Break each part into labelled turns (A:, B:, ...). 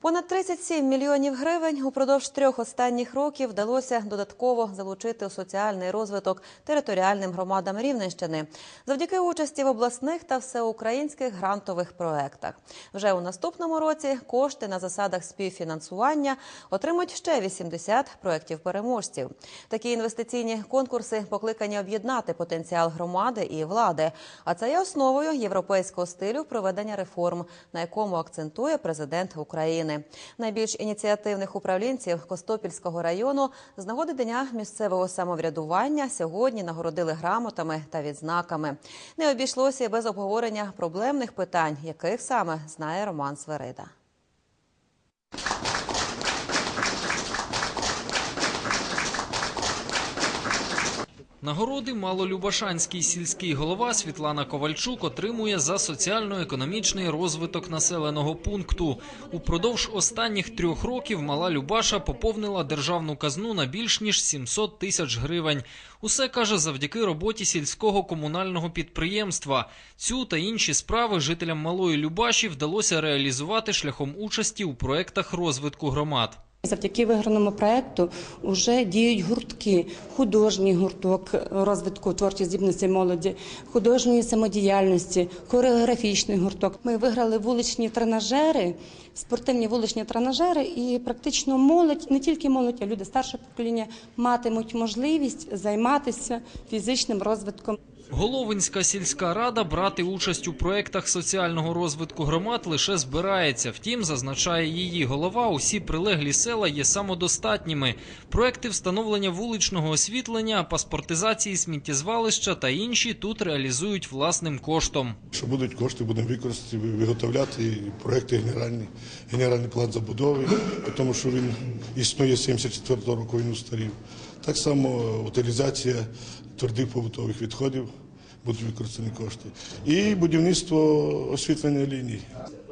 A: Понад 37 мільйонів гривень упродовж трьох останніх років вдалося додатково залучити у соціальний розвиток територіальним громадам Рівненщини завдяки участі в обласних та всеукраїнських грантових проектах. Вже у наступному році кошти на засадах співфінансування отримують ще 80 проєктів переможців. Такі інвестиційні конкурси покликані об'єднати потенціал громади і влади. А це є основою європейського стилю проведення реформ, на якому акцентує президент України. Найбільш ініціативних управлінців Костопільського району з нагоди дня місцевого самоврядування сьогодні нагородили грамотами та відзнаками. Не обійшлося і без обговорення проблемних питань, яких саме знає Роман Сверида.
B: Нагороди Малолюбашанський сільський голова Світлана Ковальчук отримує за соціально-економічний розвиток населеного пункту. Упродовж останніх трьох років Мала Любаша поповнила державну казну на більш ніж 700 тисяч гривень. Усе каже завдяки роботі сільського комунального підприємства. Цю та інші справи жителям Малої Любаші вдалося реалізувати шляхом участі у проектах розвитку громад.
C: Завдяки виграному проекту вже діють гуртки, художній гурток розвитку творчих здібностей молоді, художньої самодіяльності, хореографічний гурток. Ми виграли вуличні тренажери, спортивні вуличні тренажери, і практично молодь, не тільки молодь, а люди старшого покоління матимуть можливість займатися фізичним розвитком.
B: Головинська сільська рада брати участь у проєктах соціального розвитку громад лише збирається. Втім, зазначає її голова, усі прилеглі села є самодостатніми. Проекти встановлення вуличного освітлення, паспортизації сміттєзвалища та інші тут реалізують власним коштом.
D: Що будуть кошти, будемо використати, виготовляти проекти генеральний, генеральний план забудови, тому що він існує з 74-го року, він устарів. Так само утилізація твердих побутових відходів будуть використані кошти. І будівництво освітлення ліній.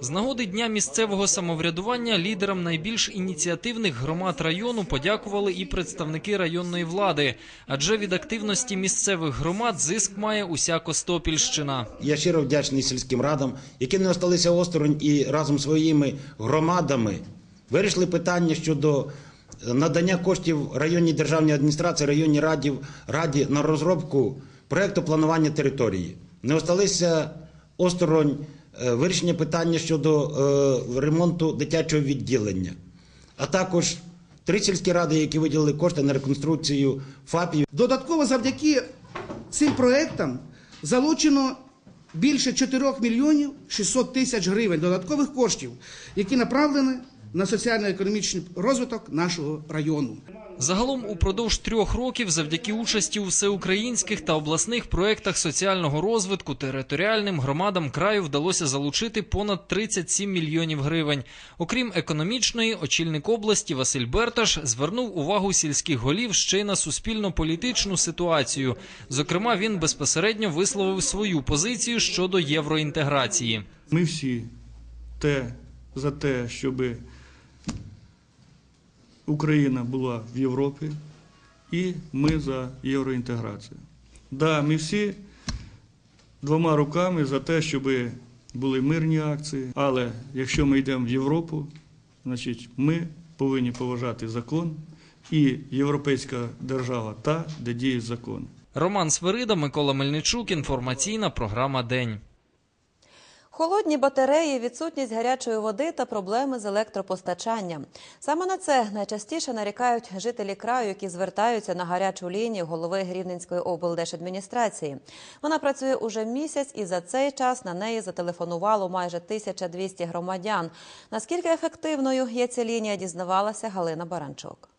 B: З нагоди дня місцевого самоврядування лідерам найбільш ініціативних громад району подякували і представники районної влади, адже від активності місцевих громад зиск має уся Костопільщина.
E: Я щиро вдячний сільським радам, які не осталися осторонь і разом своїми громадами вирішили питання щодо надання коштів районній державній адміністрації, районній раді, раді на розробку проекту планування території. Не осталися осторонь е, вирішення питання щодо е, ремонту дитячого відділення, а також три сільські ради, які виділили кошти на реконструкцію ФАПів.
F: Додатково завдяки цим проектам залучено більше 4 мільйонів 600 тисяч гривень додаткових коштів, які направлені на соціально-економічний розвиток нашого району.
B: Загалом упродовж трьох років, завдяки участі у всеукраїнських та обласних проєктах соціального розвитку, територіальним громадам краю вдалося залучити понад 37 мільйонів гривень. Окрім економічної, очільник області Василь Берташ звернув увагу сільських голів ще й на суспільно-політичну ситуацію. Зокрема, він безпосередньо висловив свою позицію щодо євроінтеграції.
G: Ми всі те за те, щоб Україна була в Європі, і ми за євроінтеграцію. Да, ми всі двома руками за те, щоб були мирні акції, але якщо ми йдемо в Європу, значить ми повинні поважати закон і європейська держава та, де діють закони.
B: Роман Сверида, Микола Мельничук. Інформаційна програма День.
A: Холодні батареї, відсутність гарячої води та проблеми з електропостачанням. Саме на це найчастіше нарікають жителі краю, які звертаються на гарячу лінію голови Рівненської облдержадміністрації. Вона працює уже місяць, і за цей час на неї зателефонувало майже 1200 громадян. Наскільки ефективною є ця лінія, дізнавалася Галина Баранчук.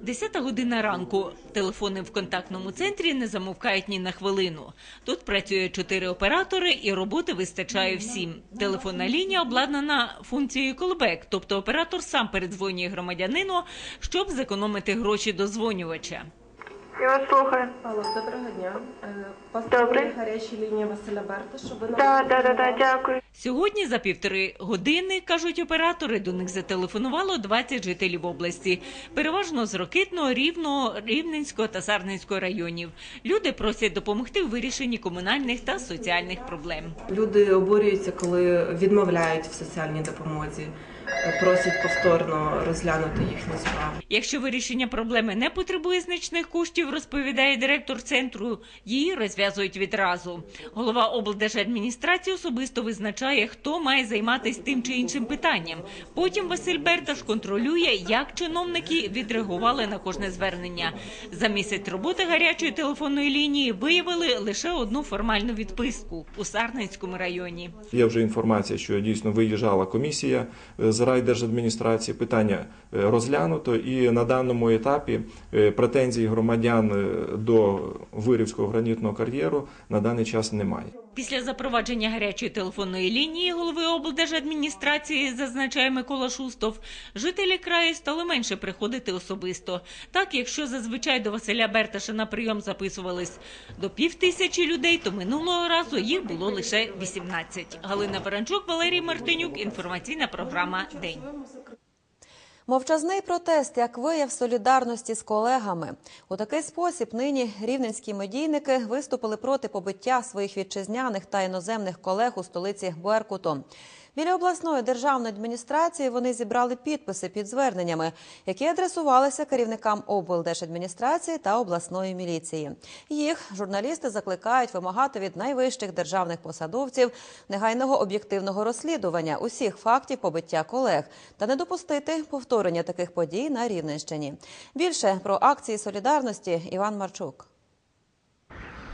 H: Десята година ранку. Телефони в контактному центрі не замовкають ні на хвилину. Тут працює чотири оператори, і роботи вистачає всім. Телефонна лінія обладнана функцією колбек, тобто оператор сам передзвонює громадянину, щоб зекономити гроші дозвонювача.
I: Я вас слухаю.
J: Алло, доброго дня. Е,
I: Добре.
J: Гаряча лінія Василя Берта, щоб ви нам
I: Так, так, так,
J: телефонували.
I: дякую.
H: Сьогодні за півтори години, кажуть оператори, до них зателефонувало 20 жителів області, переважно з Рокитного, Рівного, Рівненського та Сарненського районів. Люди просять допомогти у вирішенні комунальних та соціальних проблем.
J: Люди обурюються, коли відмовляють в соціальній допомозі, е, просять повторно розглянути їхні справи.
H: Якщо вирішення проблеми не потребує значних коштів, розповідає директор центру, її розв'язують відразу. Голова облдержадміністрації особисто визначає, хто має займатися тим чи іншим питанням. Потім Василь Берташ контролює, як чиновники відреагували на кожне звернення. За місяць роботи гарячої телефонної лінії виявили лише одну формальну відписку у Сарненському районі.
K: Є вже інформація, що дійсно виїжджала комісія е, з райдержадміністрації. Питання е, розглянуто, і на даному етапі е, претензій громадян е, до Вирівського гранітного кар'єру на даний час немає.
H: Після запровадження гарячої телефонної лінії голови облдержадміністрації, зазначає Микола Шустов, жителі краю стали менше приходити особисто. Так, якщо зазвичай до Василя Берташа на прийом записувались до півтисячі людей, то минулого разу їх було лише 18. Галина Баранчук, Валерій Мартинюк. Інформаційна програма День.
A: Мовчазний протест як вияв солідарності з колегами. У такий спосіб нині рівненські медійники виступили проти побиття своїх вітчизняних та іноземних колег у столиці Беркуту. Біля обласної державної адміністрації вони зібрали підписи під зверненнями, які адресувалися керівникам облдержадміністрації та обласної міліції. Їх журналісти закликають вимагати від найвищих державних посадовців негайного об'єктивного розслідування усіх фактів побиття колег та не допустити повторення таких подій на Рівненщині. Більше про акції солідарності Іван Марчук.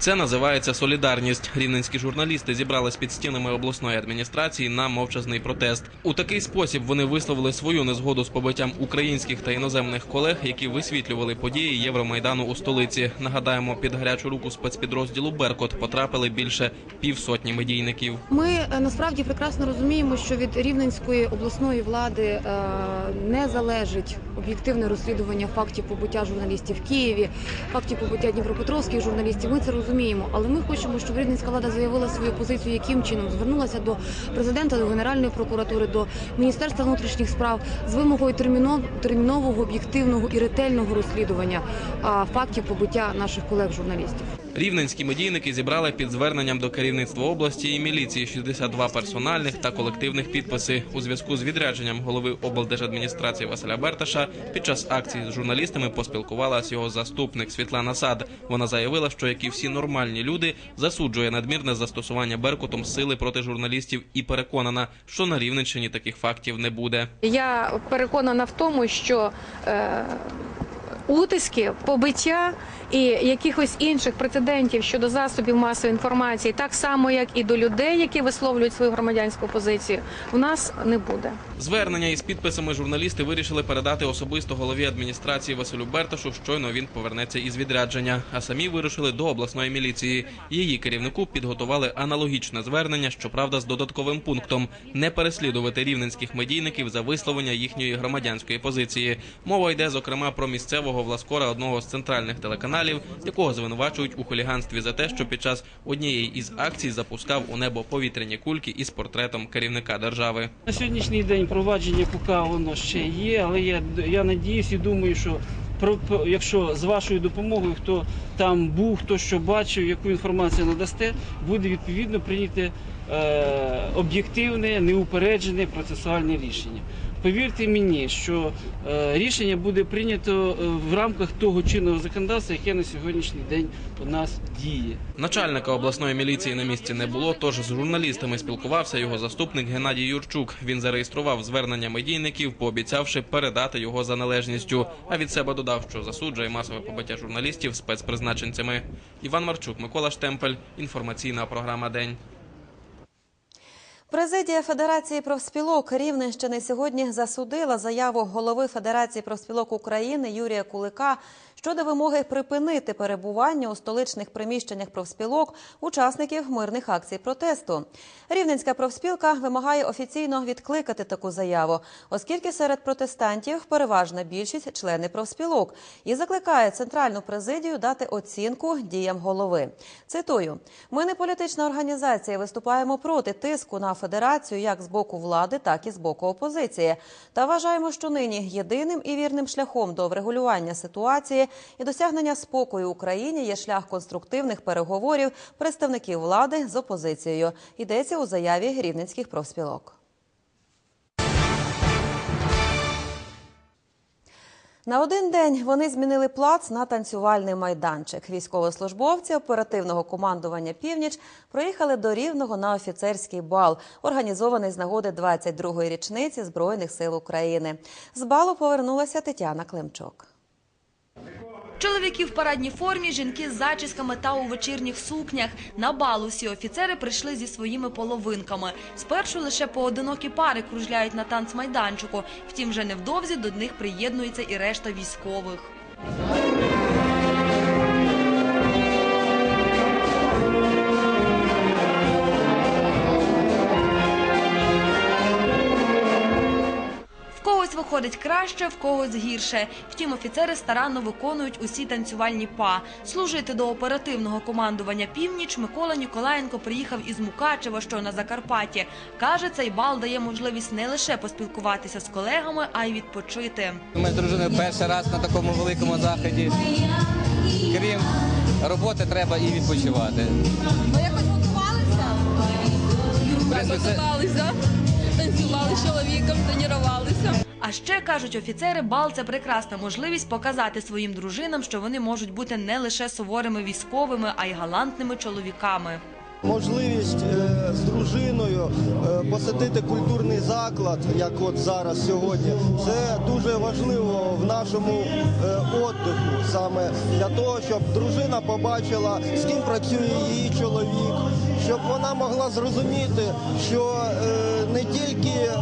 L: Це називається солідарність. Рівненські журналісти зібрались під стінами обласної адміністрації на мовчазний протест. У такий спосіб вони висловили свою незгоду з побиттям українських та іноземних колег, які висвітлювали події Євромайдану у столиці. Нагадаємо, під гарячу руку спецпідрозділу Беркот потрапили більше півсотні медійників.
M: Ми е, насправді прекрасно розуміємо, що від рівненської обласної влади е, не залежить об'єктивне розслідування фактів побиття журналістів в Києві, фактів побиття дніпропетровських журналістів. Ми це розуміємо, але ми хочемо, щоб рівненська влада заявила свою позицію, яким чином звернулася до президента, до Генеральної прокуратури, до Міністерства внутрішніх справ з вимогою терміно- термінового, об'єктивного і ретельного розслідування фактів побиття наших колег-журналістів.
L: Рівненські медійники зібрали під зверненням до керівництва області і міліції 62 персональних та колективних підписи у зв'язку з відрядженням голови облдержадміністрації Василя Берташа. Під час акції з журналістами поспілкувалася його заступник Світлана Сад. Вона заявила, що як і всі нормальні люди, засуджує надмірне застосування Беркутом сили проти журналістів і переконана, що на Рівненщині таких фактів не буде.
N: Я переконана в тому, що е, утиски, побиття і якихось інших прецедентів щодо засобів масової інформації, так само як і до людей, які висловлюють свою громадянську позицію, у нас не буде.
L: Звернення із підписами журналісти вирішили передати особисто голові адміністрації Василю Берташу. Щойно він повернеться із відрядження. А самі вирушили до обласної міліції. Її керівнику підготували аналогічне звернення, щоправда, з додатковим пунктом не переслідувати рівненських медійників за висловлення їхньої громадянської позиції. Мова йде зокрема про місцевого власкора одного з центральних телеканалів, якого звинувачують у хуліганстві за те, що під час однієї із акцій запускав у небо повітряні кульки із портретом керівника держави.
O: На сьогоднішній день провадження поки воно ще є, але я, я надіюсь і думаю, що про- якщо з вашою допомогою, хто там був, хто що бачив, яку інформацію надасте, буде відповідно прийняти е, об'єктивне, неупереджене процесуальне рішення. Повірте мені, що е, рішення буде прийнято е, в рамках того чинного законодавства, яке на сьогоднішній день у нас діє.
L: Начальника обласної міліції на місці не було, тож з журналістами спілкувався його заступник Геннадій Юрчук. Він зареєстрував звернення медійників, пообіцявши передати його за належністю. А від себе додав, що засуджує масове побиття журналістів спецпризначенцями. Іван Марчук, Микола Штемпель. Інформаційна програма День.
A: Президія Федерації профспілок Рівненщини сьогодні засудила заяву голови Федерації профспілок України Юрія Кулика щодо вимоги припинити перебування у столичних приміщеннях профспілок учасників мирних акцій протесту. Рівненська профспілка вимагає офіційно відкликати таку заяву, оскільки серед протестантів переважна більшість члени профспілок і закликає центральну президію дати оцінку діям голови. Цитую: ми не політична організація, виступаємо проти тиску на федерацію як з боку влади, так і з боку опозиції. Та вважаємо, що нині єдиним і вірним шляхом до врегулювання ситуації і досягнення спокою Україні є шлях конструктивних переговорів представників влади з опозицією. Йдеться у заяві рівненських профспілок. На один день вони змінили плац на танцювальний майданчик. Військовослужбовці оперативного командування Північ проїхали до Рівного на офіцерський бал, організований з нагоди 22-ї річниці Збройних сил України. З балу повернулася Тетяна Климчук.
I: Чоловіки в парадній формі, жінки з зачісками та у вечірніх сукнях. На бал усі офіцери прийшли зі своїми половинками. Спершу лише поодинокі пари кружляють на танцмайданчику. Втім, вже невдовзі до них приєднується і решта військових. Виходить краще, в когось гірше. Втім, офіцери старанно виконують усі танцювальні па. Служити до оперативного командування північ Микола Ніколаєнко приїхав із Мукачева, що на Закарпатті. Каже, цей бал дає можливість не лише поспілкуватися з колегами, а й відпочити.
P: Ми з дружиною перший раз на такому великому заході. Крім роботи, треба і відпочивати.
Q: Ви якось готувалися?
P: В
Q: Готувалися, танцювали з чоловіком, тренувалися.
I: А ще кажуть офіцери, бал це прекрасна можливість показати своїм дружинам, що вони можуть бути не лише суворими військовими, а й галантними чоловіками.
R: Можливість е, з дружиною е, посетити культурний заклад, як от зараз сьогодні, це дуже важливо в нашому е, отдиху, саме для того, щоб дружина побачила, з ким працює її чоловік, щоб вона могла зрозуміти, що е, не тільки е,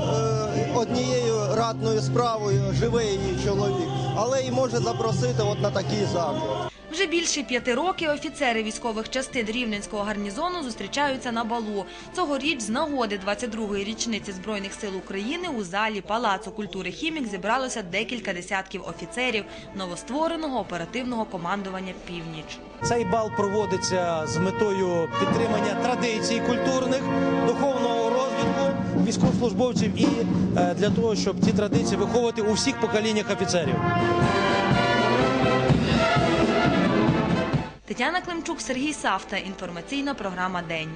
R: однією ратною справою живе її чоловік, але й може запросити от на такий заклад.
I: Вже більше п'яти років офіцери військових частин Рівненського гарнізону зустрічаються на балу. Цьогоріч з нагоди 22-ї річниці Збройних сил України у залі Палацу культури «Хімік» зібралося декілька десятків офіцерів новоствореного оперативного командування «Північ».
S: Цей бал проводиться з метою підтримання традицій культурних, духовного військовослужбовців і е, для того, щоб ці традиції виховувати у всіх поколіннях офіцерів.
I: Тетяна Климчук, Сергій Савта. Інформаційна програма «День».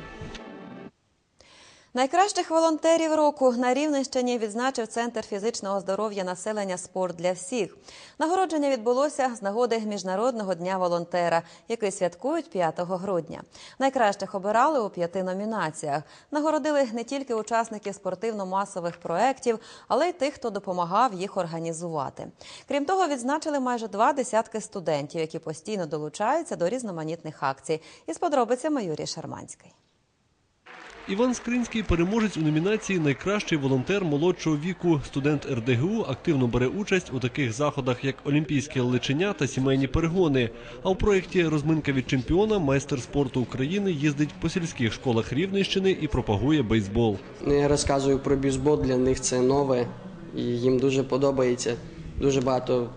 A: Найкращих волонтерів року на Рівненщині відзначив Центр фізичного здоров'я населення Спорт для всіх. Нагородження відбулося з нагоди Міжнародного дня волонтера, який святкують 5 грудня. Найкращих обирали у п'яти номінаціях. Нагородили не тільки учасників спортивно-масових проєктів, але й тих, хто допомагав їх організувати. Крім того, відзначили майже два десятки студентів, які постійно долучаються до різноманітних акцій. Із подробицями Юрій Шарманський.
T: Іван Скринський переможець у номінації Найкращий волонтер молодшого віку. Студент РДГУ активно бере участь у таких заходах, як Олімпійське личення та сімейні перегони. А у проєкті Розминка від чемпіона майстер спорту України їздить по сільських школах Рівненщини і пропагує бейсбол.
U: Я розказую про бейсбол, для них це нове, і їм дуже подобається. Дуже багато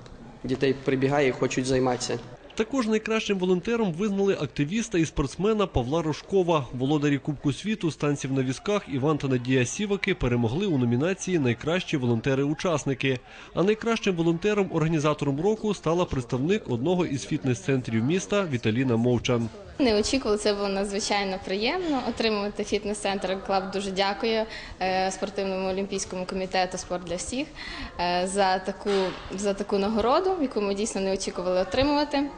U: дітей прибігає і хочуть займатися.
T: Також найкращим волонтером визнали активіста і спортсмена Павла Рожкова. Володарі Кубку світу станців на візках Іван та Надія Сіваки перемогли у номінації Найкращі волонтери-учасники. А найкращим волонтером організатором року стала представник одного із фітнес-центрів міста Віталіна Мовчан.
V: Не очікували, це було надзвичайно приємно отримувати фітнес-центр. Клаб дуже дякує е, спортивному олімпійському комітету Спорт для всіх е, за таку за таку нагороду, яку ми дійсно не очікували отримувати.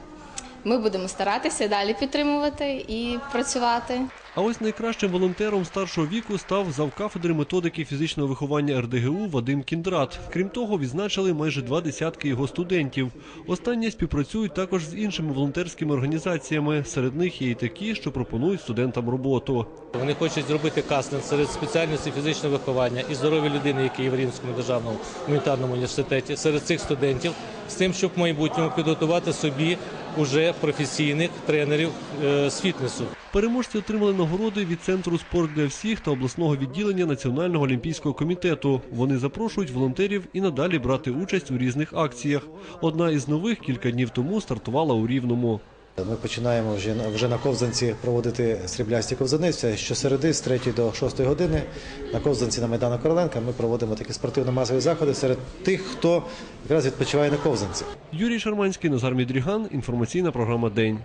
V: Ми будемо старатися далі підтримувати і працювати.
T: А ось найкращим волонтером старшого віку став завкафедри методики фізичного виховання РДГУ Вадим Кіндрат. Крім того, відзначили майже два десятки його студентів. Останні співпрацюють також з іншими волонтерськими організаціями. Серед них є і такі, що пропонують студентам роботу.
W: Вони хочуть зробити кастинг серед спеціальностей фізичного виховання і здоров'я людини, які є в Рівненському державному гуманітарному університеті. Серед цих студентів з тим, щоб в майбутньому підготувати собі уже професійних тренерів е, з фітнесу.
T: Переможці отримали нагороди від центру спорт для всіх та обласного відділення Національного олімпійського комітету. Вони запрошують волонтерів і надалі брати участь у різних акціях. Одна із нових кілька днів тому стартувала у Рівному.
X: Ми починаємо вже, вже на ковзанці проводити сріблясті ковзаниця. Щосереди з 3 до 6 години. На ковзанці на Майдану Короленка ми проводимо такі спортивно-масові заходи серед тих, хто якраз відпочиває на ковзанці.
T: Юрій Шарманський, Назар Мідріган. Інформаційна програма День.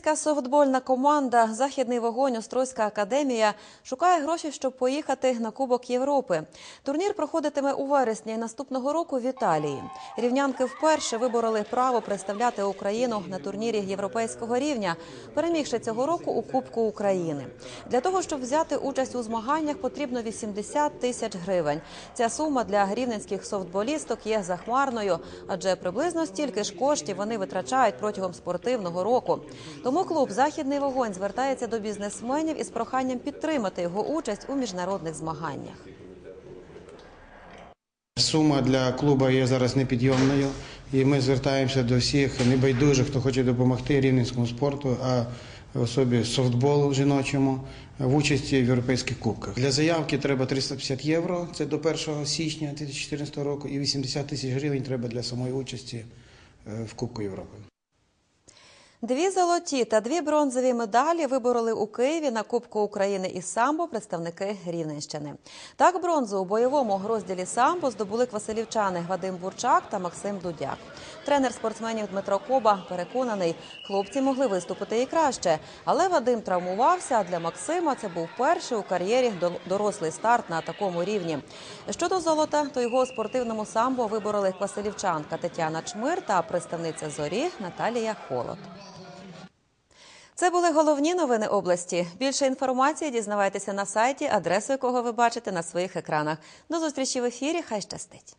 A: Рівненська софтбольна команда Західний вогонь Острозька академія шукає гроші, щоб поїхати на Кубок Європи. Турнір проходитиме у вересні наступного року в Італії. Рівнянки вперше вибороли право представляти Україну на турнірі європейського рівня, перемігши цього року у Кубку України. Для того щоб взяти участь у змаганнях, потрібно 80 тисяч гривень. Ця сума для рівненських софтболісток є захмарною, адже приблизно стільки ж коштів вони витрачають протягом спортивного року. Тому клуб Західний вогонь звертається до бізнесменів із проханням підтримати його участь у міжнародних змаганнях.
Y: Сума для клубу є зараз непідйомною, і ми звертаємося до всіх небайдужих, хто хоче допомогти рівненському спорту, а особі софтболу жіночому в участі в європейських кубках. Для заявки треба 350 євро, це до 1 січня 2014 року, і 80 тисяч гривень треба для самої участі е, в Кубку Європи.
A: Дві золоті та дві бронзові медалі вибороли у Києві на Кубку України із самбо представники Рівненщини. Так, бронзу у бойовому розділі самбо здобули квасилівчани Вадим Бурчак та Максим Дудяк. Тренер спортсменів Дмитро Коба переконаний, хлопці могли виступити і краще, але Вадим травмувався. А для Максима це був перший у кар'єрі до- дорослий старт на такому рівні. Щодо золота, то його у спортивному самбо вибороли квасилівчанка Тетяна Чмир та представниця зорі Наталія Холод. Це були головні новини області. Більше інформації дізнавайтеся на сайті, адресу якого ви бачите на своїх екранах. До зустрічі в ефірі. Хай щастить.